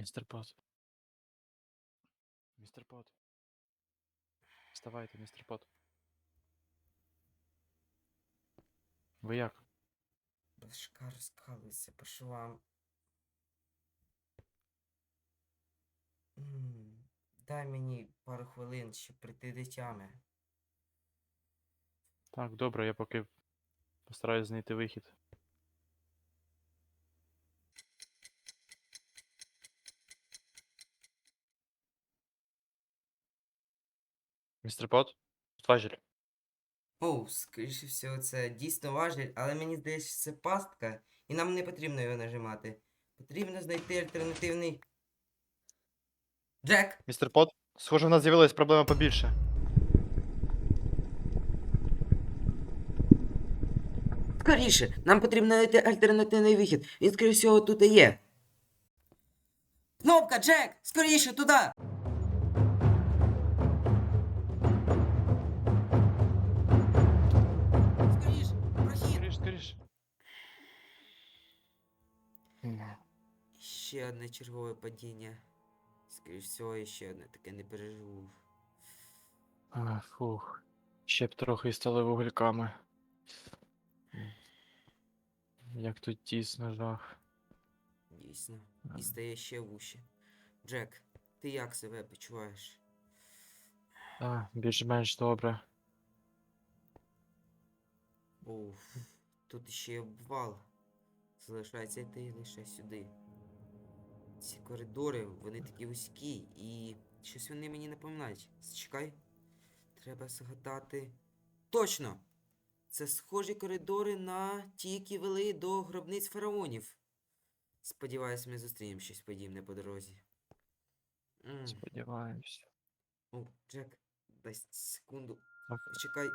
Містер Пот. Містер Пот. Вставайте, містер Пот. Ви як? Башка розкалується по швам. М, Дай мені пару хвилин, щоб прийти до тями. Так, добре, я поки постараюсь знайти вихід. Містер Пот? Тут важіль. Оу, скоріше всього, це дійсно важіль, але мені здається, що це пастка, і нам не потрібно його нажимати. Потрібно знайти альтернативний. Джек! Містер Пот? Схоже, в нас з'явилась проблема побільше. Скоріше! Нам потрібно знайти альтернативний вихід. Він, скоріше всього, тут і є. Кнопка, Джек! Скоріше туди! Скоріше! Прохід! Скоріш, скоріш. Ще одне чергове падіння. Скоріше всього, і ще одне таке не переживу. А, фух. Ще б трохи і стали вугляками. Як тут тісно, жах. Дійсно. І стає ще вуще. Джек, ти як себе почуваєш? А, більш-менш добре. Уф, тут ще обвал. Залишається йти лише сюди. Ці коридори, вони такі вузькі, і щось вони мені напоминають. Зачекай. Треба згадати. Точно! Це схожі коридори на ті, які вели до гробниць фараонів. Сподіваюсь, ми зустрінемо щось подібне по дорозі. М, Сподіваюся. О, Джек, дай секунду. Так. Почекай.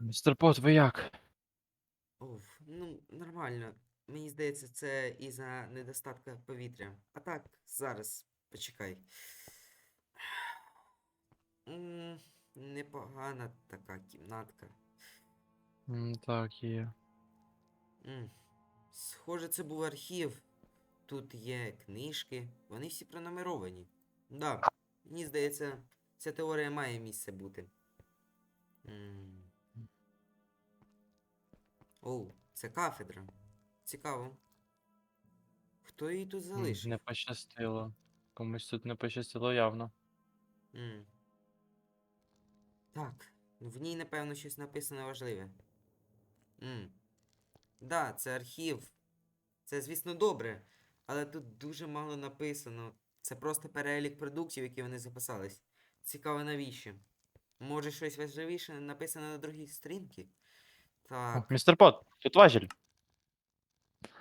Містер Пот, ви як? Оф, ну, нормально. Мені здається, це із-за недостатка повітря. А так, зараз, почекай. М, Непогана така кімнатка. М, Так, є. М, Схоже, це був архів. Тут є книжки, вони всі пронумеровані. Да, мені здається, ця теорія має місце бути. М. Оу, це кафедра. Цікаво. Хто її тут залишив? Не пощастило. Комусь тут не пощастило явно. М. Так, ну в ній, напевно, щось написано важливе. М. Да, це архів. Це, звісно, добре, але тут дуже мало написано. Це просто перелік продуктів, які вони записались. Цікаво, навіщо? Може, щось важливіше написано на другій сторінці? Так. Містер Пот, тут важіль.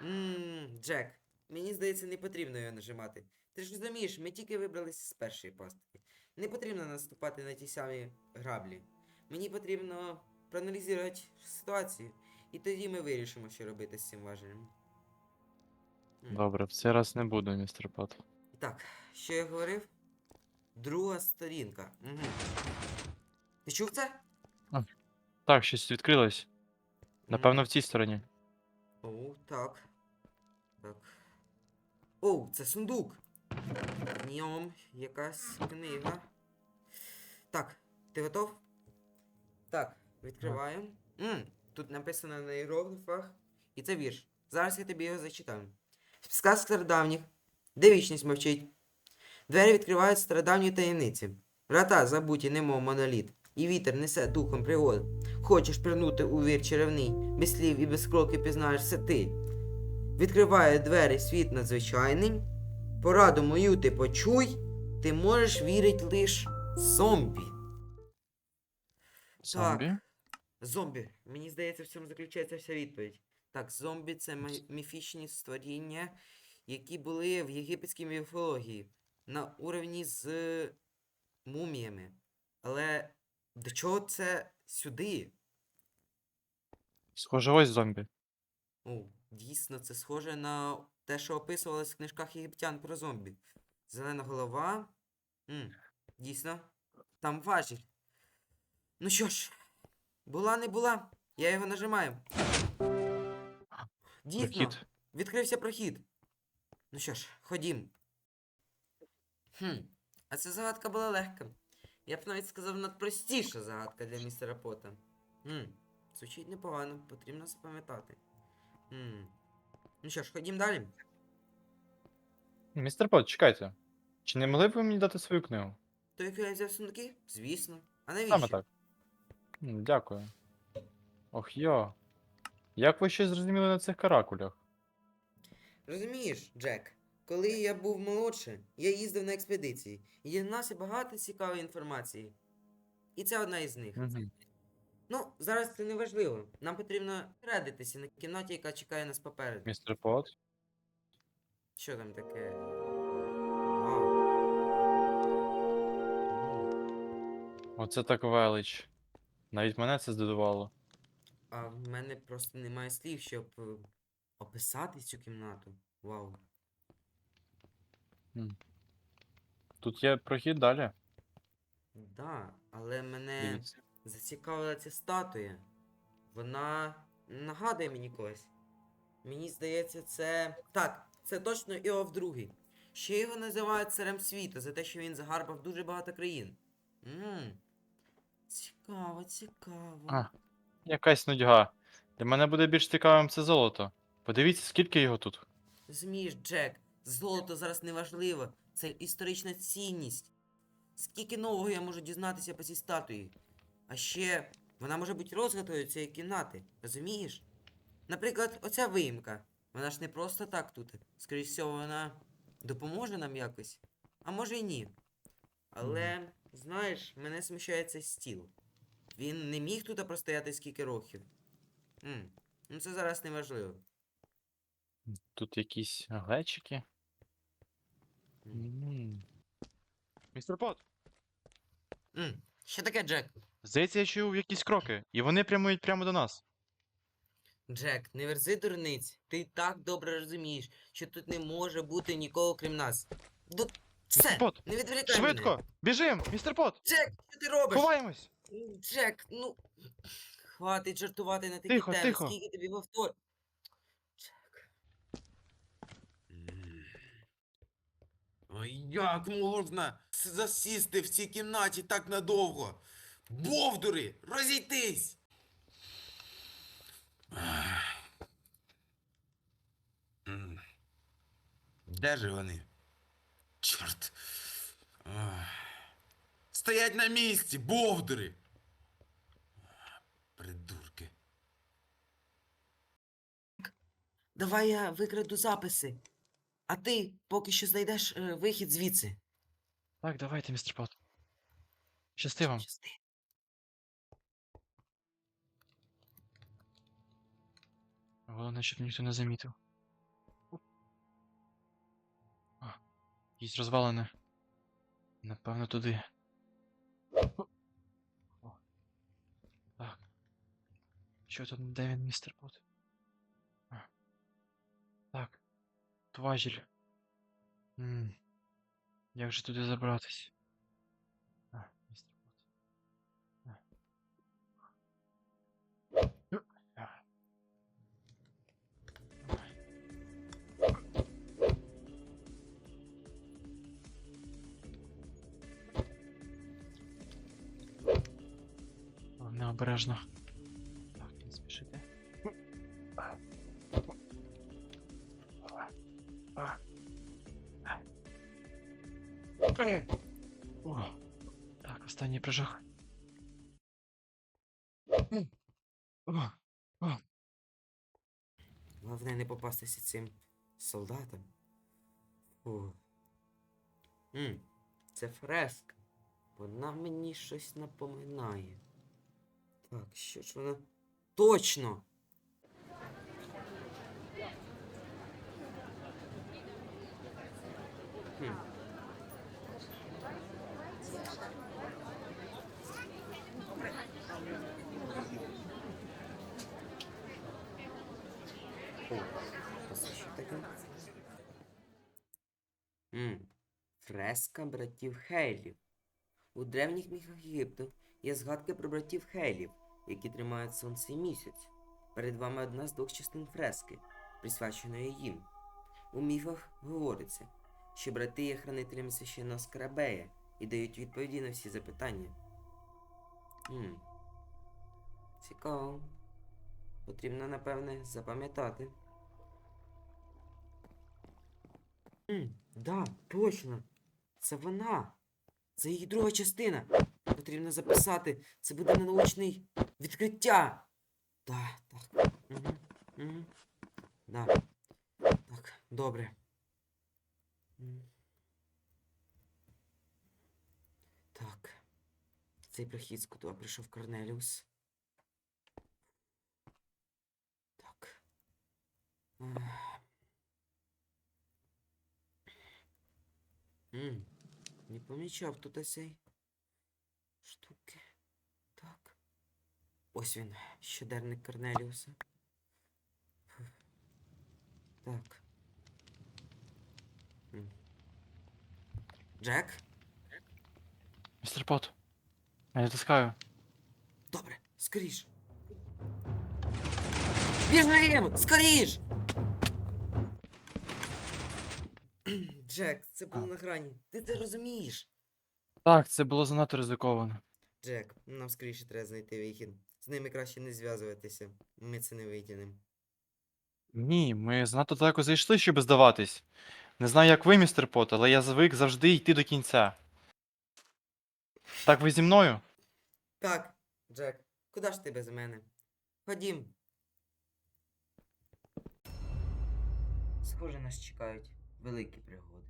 Ммм, Джек, мені здається, не потрібно його нажимати. Ти ж розумієш, ми тільки вибралися з першої пастки. Не потрібно наступати на ті самі граблі. Мені потрібно проаналізувати ситуацію, і тоді ми вирішимо, що робити з цим важелем. М. Добре, в цей раз не буду, містер Пот. Так, що я говорив? Друга сторінка. Угу. Ти чув це? Так, щось відкрилось. Напевно, в цій стороні. О, так. Так. Оу, це сундук. В ньому якась книга. Так, ти готов? Так, відкриваємо. М, тут написано на іерогліфах. І це вірш. Зараз я тобі його зачитаю. Сказ стародавніх, де вічність мовчить. Двері відкривають стародавні таємниці. Врата забуті, немов моноліт. І вітер несе духом пригод. Хочеш пірнути у вір черевний, без слів і без кроків пізнаєш все ти. Відкриває двері світ надзвичайний. Пораду мою ти почуй, ти можеш вірить лиш зомбі. Зомбі? Зомбі. Мені здається, в цьому заключається вся відповідь. Так, зомбі це міфічні створіння, які були в єгипетській міфології на уровні з муміями. Але до чого це сюди? Схоже, ось зомбі. О, дійсно, це схоже на те, що описувалось в книжках єгиптян про зомбі. Зелена голова. М, дійсно. Там важіль. Ну що ж, була не була. Я його нажимаю. Дійсно, Прохід. відкрився прохід. Ну що ж, ходім. Хм, а ця загадка була легка. Я б навіть сказав надпростіша загадка для містера Пота. Хм, звучить непогано, потрібно запам'ятати. Хм. Ну що ж, ходім далі. Містер Пот, чекайте. Чи не могли б ви мені дати свою книгу? То як я взяв сундуки? Звісно. А навіщо? Саме так. М, Дякую. Ох йо. Як ви щось зрозуміли на цих каракулях? Розумієш, Джек, коли я був молодше, я їздив на експедиції і дізнався багато цікавої інформації. І це одна із них. Угу. Ну, зараз це не важливо. Нам потрібно радитися на кімнаті, яка чекає нас попереду. Містер Пот? Що там таке? Вау. Оце так велич. Навіть мене це здивувало. А в мене просто немає слів, щоб е, описати цю кімнату. Вау. Тут є прохід далі. Да, але мене Дивіться. зацікавила ця статуя. Вона нагадує мені когось. Мені здається, це. Так, це точно Іов другий. Ще його називають царем світу за те, що він загарбав дуже багато країн. Ммм. Цікаво, цікаво. А. Якась нудьга. Для мене буде більш цікавим це золото. Подивіться, скільки його тут. Змієш, Джек, золото зараз не важливо. Це історична цінність. Скільки нового я можу дізнатися по цій статуї. А ще вона може бути розгадою цієї кімнати, розумієш? Наприклад, оця виїмка. Вона ж не просто так тут. Скоріше всього, вона допоможе нам якось. А може й ні. Але, знаєш, мене смущає цей стіл. Він не міг тут простояти скільки років. М, Ну це зараз не важливо. Тут якісь глечики. М. Містер Пот, М, Що таке, Джек? здається, я чув якісь кроки, і вони прямують прямо до нас. Джек, не верзи дурниць. Ти так добре розумієш, що тут не може бути нікого крім нас. Ду... Все, Пот, не відволікай швидко! мене. Біжим! Містер Пот! Джек, що ти робиш? Ховаємось! Джек, ну. Хватить жартувати на такі Тихо, теми. тихо. Скільки тобі повтор. Джек. Ой, як можна засісти в цій кімнаті так надовго? Бовдури, розійтись! Де ж вони? Чорт. Стоять на місці, бовдури! Придурки. Давай я викраду записи. А ти поки що знайдеш е, вихід звідси. Так, давайте, містер Пот. Щасти вам. Щасти. Головне, щоб ніхто не замітив. А, якісь розвалини. Напевно, туди. О. Так. Що тут, де він, містер Пот? Важіль. М. Як же туди забратись? А, містер Пот. А. А. Головне обережно. Так, не спішити. О, так, останній о, Головне не попастися цим солдатам. Фу. Це фреска. Вона мені щось напоминає. Так, що ж вона. Точно! Фреска братів Хейлів. У древніх міфах Єгипту є згадки про братів Хейлів, які тримають сонце і місяць. Перед вами одна з двох частин фрески, присвяченої їм. У міфах говориться, що брати є хранителями священного скарабея і дають відповіді на всі запитання. Хм. Цікаво. Потрібно, напевне, запам'ятати. Хм, да, точно. Це вона. Це її друга частина. Потрібно записати. Це буде на научний відкриття. Так, так. Угу, угу. Да. Так, добре. М. Так. Цей прихід з кутова прийшов Корнеліус. Так. Ах. М, Не помічав тут цей штуки. Так. Ось він, щоденник Корнеліуса. Так. М. Джек? Містер Пот. Я тискаю. Добре, скоріш. Біжим! Скоріш! Джек, це було на грані. Ти це розумієш? Так, це було занадто ризиковано. Джек, нам скоріше треба знайти вихід. З ними краще не зв'язуватися. Ми це не витягнемо. Ні, ми занадто далеко зайшли, щоб здаватись. Не знаю, як ви, містер Пот, але я звик завжди йти до кінця. Так ви зі мною? Так, Джек, куди ж ти без мене? Ходім. Схоже, нас чекають великі пригоди.